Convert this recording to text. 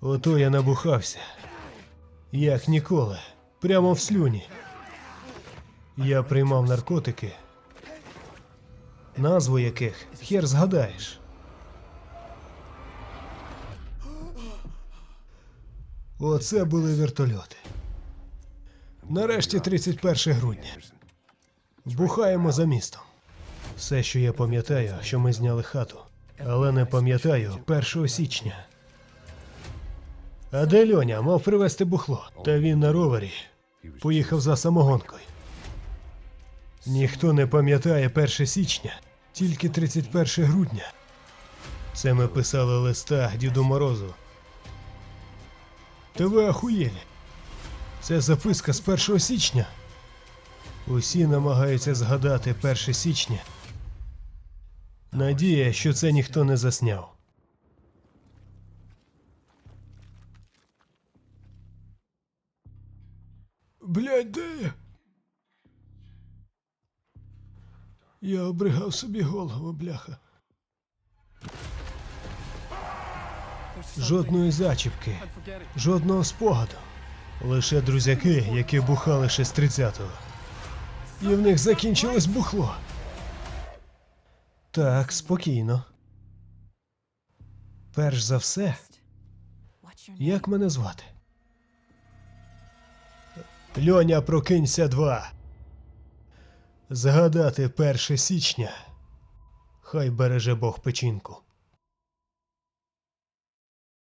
Ото я набухався. Як ніколи. Прямо в слюні. Я приймав наркотики, назву яких хер згадаєш. Оце були вертольоти. Нарешті 31 грудня. Бухаємо за містом. Все, що я пам'ятаю, що ми зняли хату, але не пам'ятаю 1 січня. А де Льоня мав привезти бухло, та він на ровері поїхав за самогонкою. Ніхто не пам'ятає 1 січня, тільки 31 грудня. Це ми писали листа Діду Морозу. Та ви ахуєлі. Це записка з 1 січня. Усі намагаються згадати 1 січня. Надія, що це ніхто не засняв. Блядь, де я? Я обригав собі голову, бляха. Жодної зачіпки, жодного спогаду. Лише друзяки, які бухали ще з 30-го. І в них закінчилось бухло. Так, спокійно. Перш за все, як мене звати? Льоня, прокинься два. Згадати 1 січня. Хай береже Бог печінку.